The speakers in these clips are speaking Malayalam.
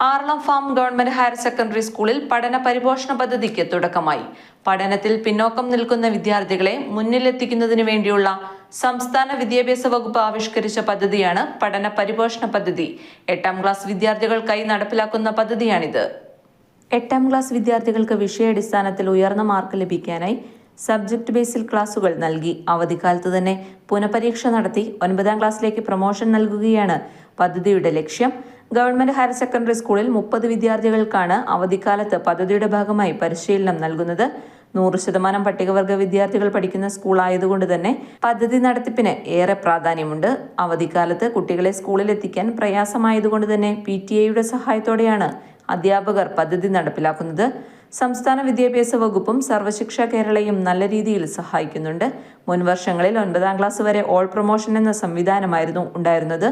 Aralam farm government higher secondary സ്കൂളിൽ പഠന പരിപോഷണ പദ്ധതിക്ക് തുടക്കമായി. പഠനത്തിൽ പിന്നോക്കം നിൽക്കുന്ന വിദ്യാർത്ഥികളെ മുന്നിലെത്തിക്കുന്നതിന് വേണ്ടിയുള്ള സംസ്ഥാന വിദ്യാഭ്യാസ വകുപ്പ് ആവിഷ്കരിച്ച പദ്ധതിയാണ് പഠന പരിപോഷണ പദ്ധതി. എട്ടാം ക്ലാസ് വിദ്യാർത്ഥികൾക്കായി നടപ്പിലാക്കുന്ന പദ്ധതിയാണിത്. എട്ടാം ക്ലാസ് വിദ്യാർത്ഥികൾക്ക് വിഷയാടിസ്ഥാനത്തിൽ ഉയർന്ന മാർക്ക് ലഭിക്കാനായി സബ്ജക്ട് ബേസിൽ ക്ലാസുകൾ നൽകി. അവധിക്കാലത്ത് തന്നെ പുനഃപരീക്ഷ നടത്തി ഒൻപതാം ക്ലാസ്സിലേക്ക് പ്രൊമോഷൻ നൽകുകയാണ് പദ്ധതിയുടെ ലക്ഷ്യം. ഗവൺമെന്റ് ഹയർ സെക്കൻഡറി സ്കൂളിൽ മുപ്പത് വിദ്യാർത്ഥികൾക്കാണ് അവധിക്കാലത്ത് പദ്ധതിയുടെ ഭാഗമായി പരിശീലനം നൽകുന്നത്. നൂറ് ശതമാനം പട്ടികവർഗ വിദ്യാർത്ഥികൾ പഠിക്കുന്ന സ്കൂൾ ആയതുകൊണ്ട് തന്നെ പദ്ധതി നടത്തിപ്പിന് ഏറെ പ്രാധാന്യമുണ്ട്. അവധിക്കാലത്ത് കുട്ടികളെ സ്കൂളിൽ എത്തിക്കാൻ പ്രയാസമായതുകൊണ്ട് തന്നെ പി ടി എയുടെ സഹായത്തോടെയാണ് അധ്യാപകർ പദ്ധതി നടപ്പിലാക്കുന്നത്. സംസ്ഥാന വിദ്യാഭ്യാസ വകുപ്പും സർവശിക്ഷ കേരളയും നല്ല രീതിയിൽ സഹായിക്കുന്നുണ്ട്. മുൻ വർഷങ്ങളിൽ ഒൻപതാം ക്ലാസ് വരെ ഓൾ പ്രൊമോഷൻ എന്ന സംവിധാനമായിരുന്നു ഉണ്ടായിരുന്നത്.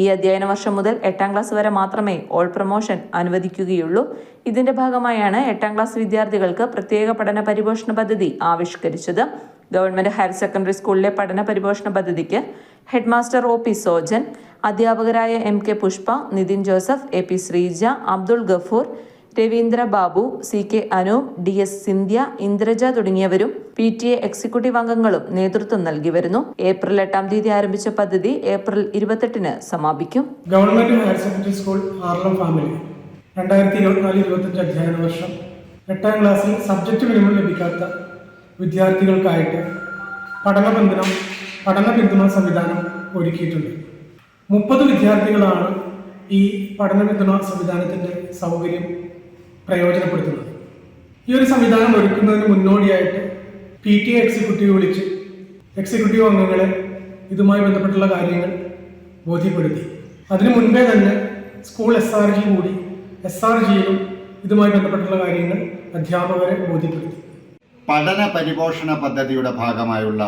ഈ അധ്യയന വർഷം മുതൽ എട്ടാം ക്ലാസ് വരെ മാത്രമേ ഓൾ പ്രൊമോഷൻ അനുവദിക്കുകയുള്ളൂ. ഇതിന്റെ ഭാഗമായാണ് എട്ടാം ക്ലാസ് വിദ്യാർത്ഥികൾക്ക് പ്രത്യേക പഠന പരിപോഷണ പദ്ധതി ആവിഷ്കരിച്ചത്. ഗവൺമെന്റ് ഹയർ സെക്കൻഡറി സ്കൂളിലെ പഠന പരിപോഷണ പദ്ധതിക്ക് ഹെഡ്മാസ്റ്റർ ഒ പി സോജൻ അധ്യാപകരായ M K Pushpa Nithin Joseph A P Sreeja Abdul Gafoor Raveendra Babu C K Anoop D S Sindhya Indraja തുടങ്ങിയവരും പി ടി എ എക്സിക്യൂട്ടീവ് അംഗങ്ങളും നേതൃത്വം നൽകി വരുന്നു. ഏപ്രിൽ എട്ടാം തീയതി ആരംഭിച്ച പദ്ധതി ഏപ്രിൽ ഇരുപത്തെട്ടിന് സമാപിക്കും. Government higher secondary school Aralam family. രണ്ടായിരത്തി ഇരുപത്തിനാല് ഇരുപത്തഞ്ച് അധ്യയന വർഷം. എട്ടാം ക്ലാസ്സിൽ സബ്ജക്റ്റ് മിനിമം ലഭിക്കാത്ത വിദ്യാർത്ഥികൾക്കായിട്ട് പഠന പിന്തുണ പഠന പിന്തുണ സംവിധാനം ഒരുക്കിയിട്ടുണ്ട്. മുപ്പത് വിദ്യാർത്ഥികളാണ് ഈ പഠന പിന്തുണ സംവിധാനത്തിന്റെ സൗകര്യം പ്രയോജനപ്പെടുത്തുന്നത്. ഈ ഒരു സംവിധാനം ഒരുക്കുന്നതിന് മുന്നോടിയായിട്ട് പി ടി എക്സിക്യൂട്ടീവ് വിളിച്ച് എക്സിക്യൂട്ടീവ് അംഗങ്ങളെ ഇതുമായി ബന്ധപ്പെട്ടുള്ള കാര്യങ്ങൾ ബോധ്യപ്പെടുത്തി. അതിനു മുൻപേ തന്നെ സ്കൂൾ എസ് ആർ ജി കൂടി എസ് ആർ ജിയിലും ഇതുമായി ബന്ധപ്പെട്ടുള്ള കാര്യങ്ങൾ അധ്യാപകരെ ബോധ്യപ്പെടുത്തി. പഠന പരിപോഷണ പദ്ധതിയുടെ ഭാഗമായുള്ള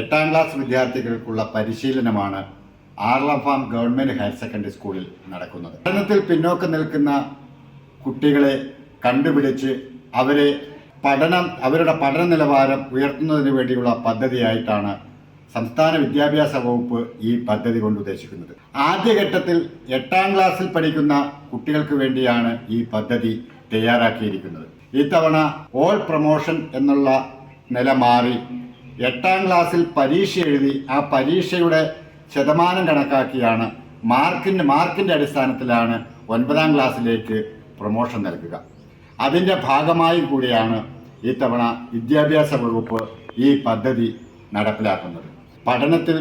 എട്ടാം ക്ലാസ് വിദ്യാർത്ഥികൾക്കുള്ള പരിശീലനമാണ് ആർലഫാം ഗവൺമെന്റ് ഹയർ സെക്കൻഡറി സ്കൂളിൽ നടക്കുന്നത്. പഠനത്തിൽ പിന്നോക്കം നിൽക്കുന്ന കുട്ടികളെ കണ്ടുപിടിച്ച് അവരെ പഠനം അവരുടെ പഠന നിലവാരം ഉയർത്തുന്നതിന് വേണ്ടിയുള്ള പദ്ധതിയായിട്ടാണ് സംസ്ഥാന വിദ്യാഭ്യാസ വകുപ്പ് ഈ പദ്ധതി കൊണ്ട് ഉദ്ദേശിക്കുന്നത്. ആദ്യഘട്ടത്തിൽ എട്ടാം ക്ലാസ്സിൽ പഠിക്കുന്ന കുട്ടികൾക്ക് വേണ്ടിയാണ് ഈ പദ്ധതി തയ്യാറാക്കിയിരിക്കുന്നത്. ഇത്തവണ ഓൾ പ്രൊമോഷൻ എന്നുള്ള നില മാറി എട്ടാം ക്ലാസ്സിൽ പരീക്ഷ എഴുതി ആ പരീക്ഷയുടെ ശതമാനം കണക്കാക്കിയാണ് മാർക്കിന്റെ മാർക്കിന്റെ അടിസ്ഥാനത്തിലാണ് ഒൻപതാം ക്ലാസ്സിലേക്ക് പ്രൊമോഷൻ നൽകുക. അതിന്റെ ഭാഗമായി കൂടിയാണ് ഇത്തവണ വിദ്യാഭ്യാസ വകുപ്പ് ഈ പദ്ധതി നടപ്പിലാക്കുന്നത്. പഠനത്തിൽ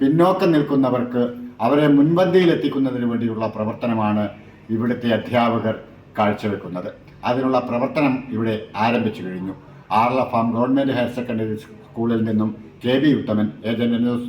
പിന്നോക്കം നിൽക്കുന്നവർക്ക് അവരെ മുൻപന്തിയിൽ എത്തിക്കുന്നതിന് വേണ്ടിയുള്ള പ്രവർത്തനമാണ് ഇവിടുത്തെ അധ്യാപകർ കാഴ്ചവെക്കുന്നത്. അതിനുള്ള പ്രവർത്തനം ഇവിടെ ആരംഭിച്ചു കഴിഞ്ഞു. Aralam farm government higher secondary സ്കൂളിൽ നിന്നും K B Uthaman agent news